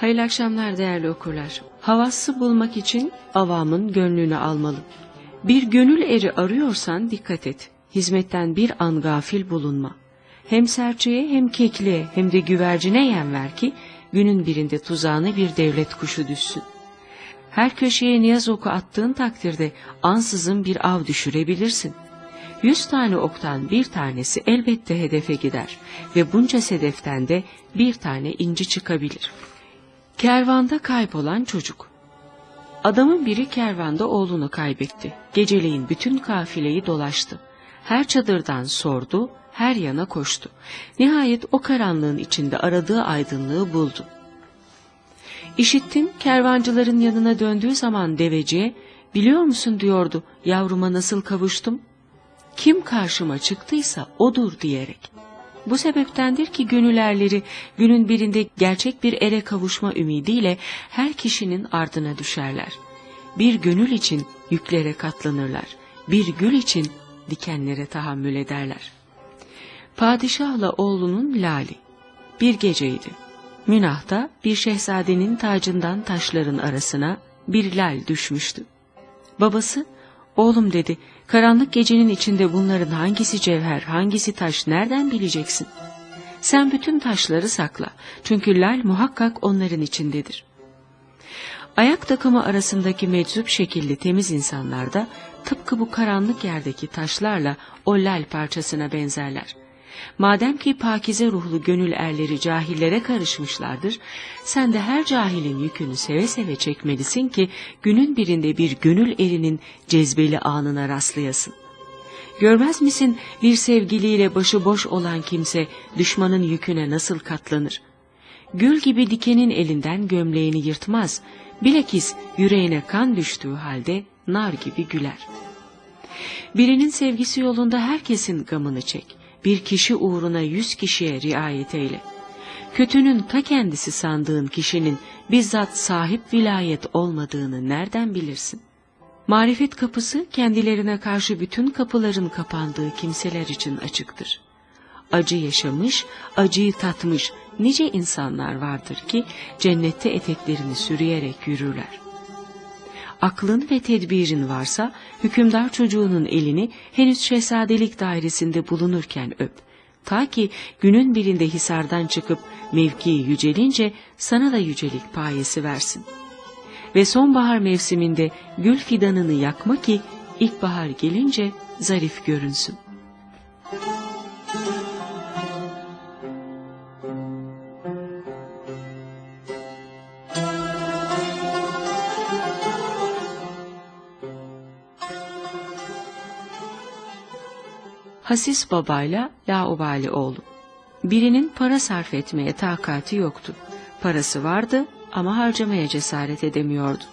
Hayırlı akşamlar değerli okurlar. Havası bulmak için avamın gönlünü almalı. Bir gönül eri arıyorsan dikkat et. Hizmetten bir an gafil bulunma. Hem serçeye hem kekliğe hem de güvercine yem ver ki günün birinde tuzağına bir devlet kuşu düşsün. Her köşeye niyaz oku attığın takdirde ansızın bir av düşürebilirsin. Yüz tane oktan bir tanesi elbette hedefe gider ve bunca sedeften de bir tane inci çıkabilir. Kervanda kaybolan çocuk Adamın biri kervanda oğlunu kaybetti. Geceleyin bütün kafileyi dolaştı. Her çadırdan sordu, her yana koştu. Nihayet o karanlığın içinde aradığı aydınlığı buldu. İşittim kervancıların yanına döndüğü zaman deveciye, biliyor musun diyordu yavruma nasıl kavuştum? Kim karşıma çıktıysa odur diyerek. Bu sebeptendir ki gönülerleri günün birinde gerçek bir ere kavuşma ümidiyle her kişinin ardına düşerler. Bir gönül için yüklere katlanırlar. Bir gül için dikenlere tahammül ederler. Padişahla oğlunun Lali Bir geceydi. Münah'ta bir şehzadenin tacından taşların arasına bir lal düşmüştü. Babası, oğlum dedi, karanlık gecenin içinde bunların hangisi cevher, hangisi taş nereden bileceksin? Sen bütün taşları sakla, çünkü lal muhakkak onların içindedir. Ayak takımı arasındaki meczup şekilli temiz insanlar da tıpkı bu karanlık yerdeki taşlarla o lal parçasına benzerler. Madem ki pakize ruhlu gönül erleri cahillere karışmışlardır, sen de her cahilin yükünü seve seve çekmelisin ki günün birinde bir gönül erinin cezbeli anına rastlayasın. Görmez misin bir sevgiliyle başı boş olan kimse düşmanın yüküne nasıl katlanır? Gül gibi dikenin elinden gömleğini yırtmaz, bilakis yüreğine kan düştüğü halde nar gibi güler. Birinin sevgisi yolunda herkesin gamını çek bir kişi uğruna yüz kişiye riayet eyle. Kötünün ta kendisi sandığın kişinin bizzat sahip vilayet olmadığını nereden bilirsin? Marifet kapısı kendilerine karşı bütün kapıların kapandığı kimseler için açıktır. Acı yaşamış, acıyı tatmış nice insanlar vardır ki cennette eteklerini sürüyerek yürürler aklın ve tedbirin varsa hükümdar çocuğunun elini henüz şehzadelik dairesinde bulunurken öp. Ta ki günün birinde hisardan çıkıp mevkii yücelince sana da yücelik payesi versin. Ve sonbahar mevsiminde gül fidanını yakma ki ilkbahar gelince zarif görünsün. Hasis babayla laubali oğlu. Birinin para sarf etmeye takati yoktu. Parası vardı ama harcamaya cesaret edemiyordu.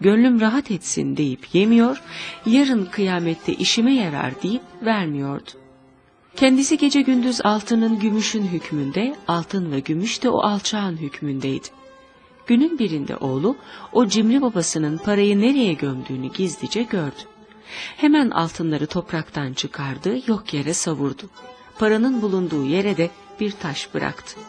Gönlüm rahat etsin deyip yemiyor, yarın kıyamette işime yarar deyip vermiyordu. Kendisi gece gündüz altının gümüşün hükmünde, altın ve gümüş de o alçağın hükmündeydi. Günün birinde oğlu o cimri babasının parayı nereye gömdüğünü gizlice gördü. Hemen altınları topraktan çıkardı, yok yere savurdu. Paranın bulunduğu yere de bir taş bıraktı.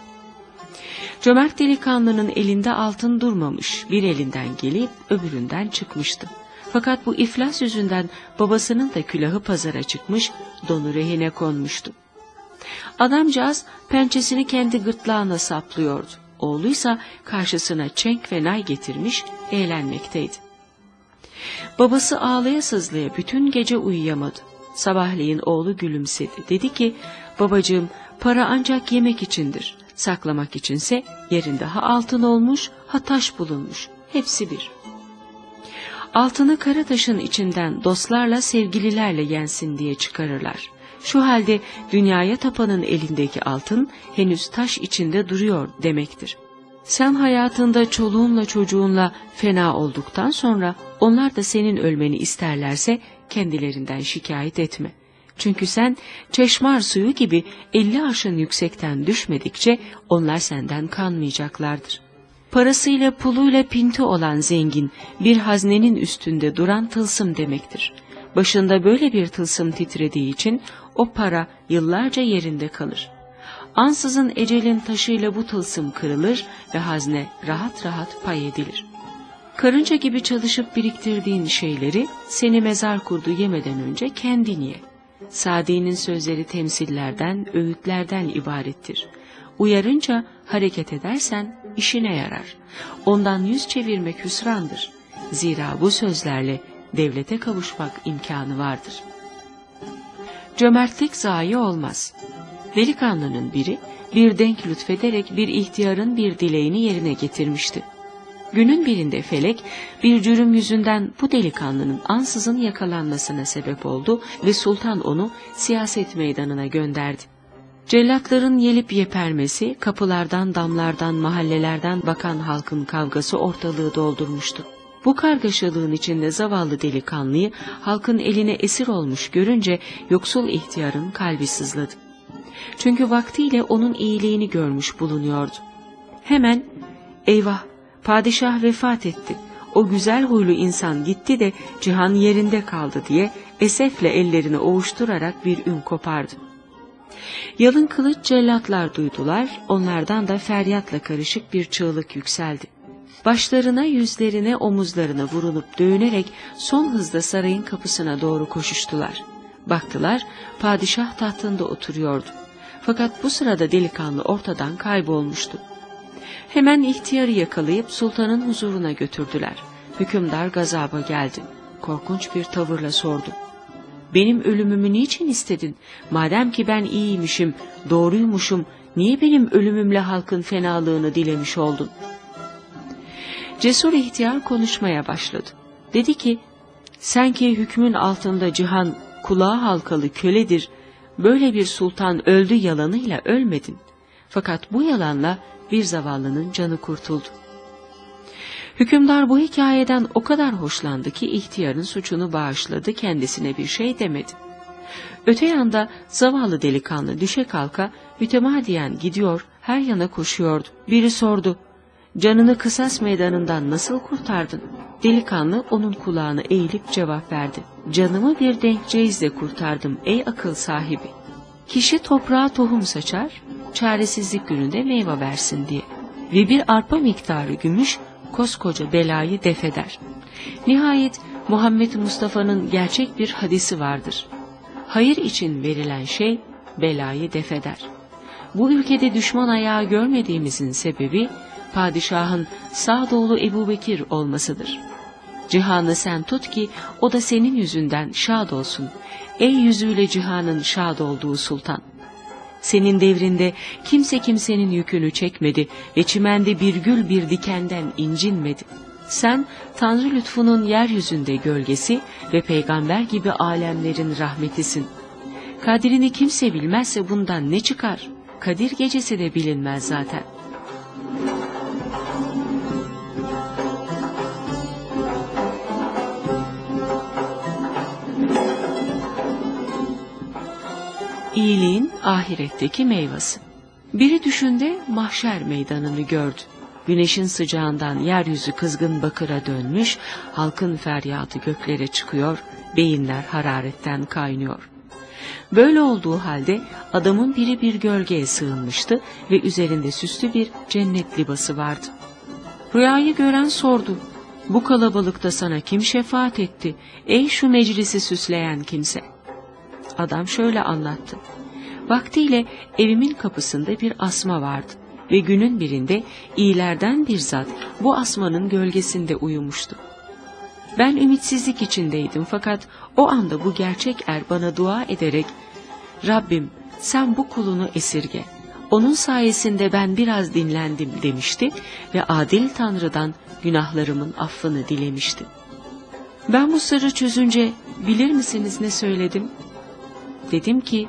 Cömert delikanlının elinde altın durmamış, bir elinden gelip öbüründen çıkmıştı. Fakat bu iflas yüzünden babasının da külahı pazara çıkmış, donu rehine konmuştu. Adamcağız pençesini kendi gırtlağına saplıyordu. Oğluysa karşısına çenk ve nay getirmiş, eğlenmekteydi. Babası ağlaya sızlaya bütün gece uyuyamadı. Sabahleyin oğlu gülümsedi. Dedi ki, babacığım para ancak yemek içindir. Saklamak içinse yerinde ha altın olmuş ha taş bulunmuş. Hepsi bir. Altını kara taşın içinden dostlarla sevgililerle yensin diye çıkarırlar. Şu halde dünyaya tapanın elindeki altın henüz taş içinde duruyor demektir. Sen hayatında çoluğunla çocuğunla fena olduktan sonra onlar da senin ölmeni isterlerse kendilerinden şikayet etme. Çünkü sen çeşmar suyu gibi elli aşın yüksekten düşmedikçe onlar senden kanmayacaklardır. Parasıyla puluyla pinti olan zengin bir haznenin üstünde duran tılsım demektir. Başında böyle bir tılsım titrediği için o para yıllarca yerinde kalır. Ansızın ecelin taşıyla bu tılsım kırılır ve hazne rahat rahat pay edilir. Karınca gibi çalışıp biriktirdiğin şeyleri seni mezar kurdu yemeden önce kendin ye. Sadi'nin sözleri temsillerden, öğütlerden ibarettir. Uyarınca hareket edersen işine yarar. Ondan yüz çevirmek hüsrandır. Zira bu sözlerle devlete kavuşmak imkanı vardır. Cömertlik zayi olmaz. Delikanlının biri bir denk lütfederek bir ihtiyarın bir dileğini yerine getirmişti. Günün birinde Felek bir cürüm yüzünden bu delikanlının ansızın yakalanmasına sebep oldu ve sultan onu siyaset meydanına gönderdi. Cellatların yelip yepermesi, kapılardan, damlardan, mahallelerden bakan halkın kavgası ortalığı doldurmuştu. Bu kargaşalığın içinde zavallı delikanlıyı halkın eline esir olmuş görünce yoksul ihtiyarın kalbi sızladı. Çünkü vaktiyle onun iyiliğini görmüş bulunuyordu. Hemen eyvah padişah vefat etti. O güzel huylu insan gitti de cihan yerinde kaldı diye esefle ellerini ovuşturarak bir ün kopardı. Yalın kılıç cellatlar duydular, onlardan da feryatla karışık bir çığlık yükseldi. Başlarına, yüzlerine, omuzlarına vurunup dövünerek son hızda sarayın kapısına doğru koşuştular. Baktılar, padişah tahtında oturuyordu. Fakat bu sırada delikanlı ortadan kaybolmuştu. Hemen ihtiyarı yakalayıp sultanın huzuruna götürdüler. Hükümdar gazaba geldi. Korkunç bir tavırla sordu. Benim ölümümü niçin istedin? Madem ki ben iyiymişim, doğruymuşum, niye benim ölümümle halkın fenalığını dilemiş oldun? Cesur ihtiyar konuşmaya başladı. Dedi ki, sen ki hükmün altında cihan kulağı halkalı köledir, böyle bir sultan öldü yalanıyla ölmedin. Fakat bu yalanla bir zavallının canı kurtuldu. Hükümdar bu hikayeden o kadar hoşlandı ki ihtiyarın suçunu bağışladı, kendisine bir şey demedi. Öte yanda zavallı delikanlı düşe kalka mütemadiyen gidiyor, her yana koşuyordu. Biri sordu, canını kısas meydanından nasıl kurtardın? Delikanlı onun kulağını eğilip cevap verdi. Canımı bir denk ceizle kurtardım ey akıl sahibi. Kişi toprağa tohum saçar, çaresizlik gününde meyve versin diye. Ve bir arpa miktarı gümüş koskoca belayı defeder. Nihayet Muhammed Mustafa'nın gerçek bir hadisi vardır. Hayır için verilen şey belayı defeder. Bu ülkede düşman ayağı görmediğimizin sebebi padişahın Sağdoğlu Ebu Bekir olmasıdır. Cihanı sen tut ki o da senin yüzünden şad olsun. Ey yüzüyle cihanın şad olduğu sultan. Senin devrinde kimse kimsenin yükünü çekmedi ve çimende bir gül bir dikenden incinmedi. Sen Tanrı lütfunun yeryüzünde gölgesi ve peygamber gibi alemlerin rahmetisin. Kadrini kimse bilmezse bundan ne çıkar? Kadir gecesi de bilinmez zaten. İyiliğin ahiretteki meyvesi. Biri düşünde mahşer meydanını gördü. Güneşin sıcağından yeryüzü kızgın bakıra dönmüş, halkın feryadı göklere çıkıyor, beyinler hararetten kaynıyor. Böyle olduğu halde adamın biri bir gölgeye sığınmıştı ve üzerinde süslü bir cennet libası vardı. Rüyayı gören sordu. Bu kalabalıkta sana kim şefaat etti? Ey şu meclisi süsleyen kimse. Adam şöyle anlattı. Vaktiyle evimin kapısında bir asma vardı ve günün birinde iyilerden bir zat bu asmanın gölgesinde uyumuştu. Ben ümitsizlik içindeydim fakat o anda bu gerçek er bana dua ederek Rabbim sen bu kulunu esirge. Onun sayesinde ben biraz dinlendim demişti ve adil Tanrı'dan günahlarımın affını dilemişti. Ben bu sırrı çözünce bilir misiniz ne söyledim? Dedim ki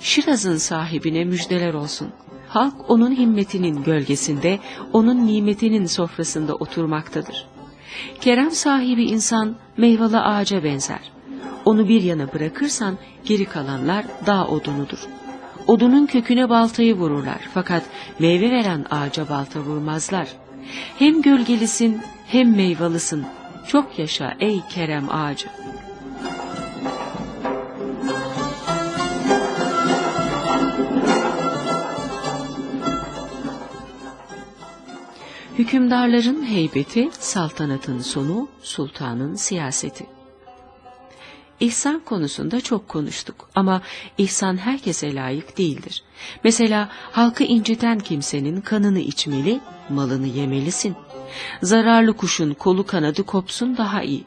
Şiraz'ın sahibine müjdeler olsun. Halk onun himmetinin gölgesinde, onun nimetinin sofrasında oturmaktadır. Kerem sahibi insan meyveli ağaca benzer. Onu bir yana bırakırsan geri kalanlar dağ odunudur. Odunun köküne baltayı vururlar fakat meyve veren ağaca balta vurmazlar. Hem gölgelisin hem meyvalısın. Çok yaşa ey Kerem ağacı. Hükümdarların heybeti, saltanatın sonu, sultanın siyaseti. İhsan konusunda çok konuştuk ama ihsan herkese layık değildir. Mesela halkı inciten kimsenin kanını içmeli, malını yemelisin. Zararlı kuşun kolu kanadı kopsun daha iyi.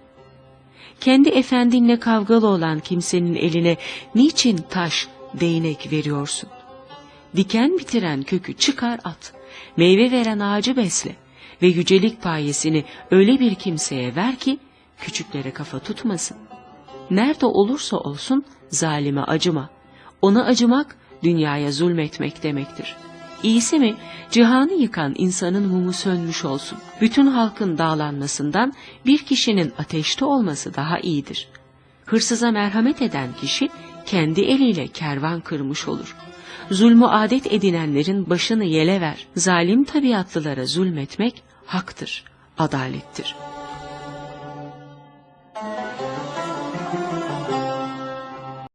Kendi efendinle kavgalı olan kimsenin eline niçin taş, değnek veriyorsun? Diken bitiren kökü çıkar at, meyve veren ağacı besle ve yücelik payesini öyle bir kimseye ver ki küçüklere kafa tutmasın. Nerede olursa olsun zalime acıma. Ona acımak dünyaya zulmetmek demektir. İyisi mi cihanı yıkan insanın mumu sönmüş olsun. Bütün halkın dağlanmasından bir kişinin ateşte olması daha iyidir. Hırsıza merhamet eden kişi kendi eliyle kervan kırmış olur. Zulmü adet edinenlerin başını yele ver. Zalim tabiatlılara zulmetmek haktır, adalettir.''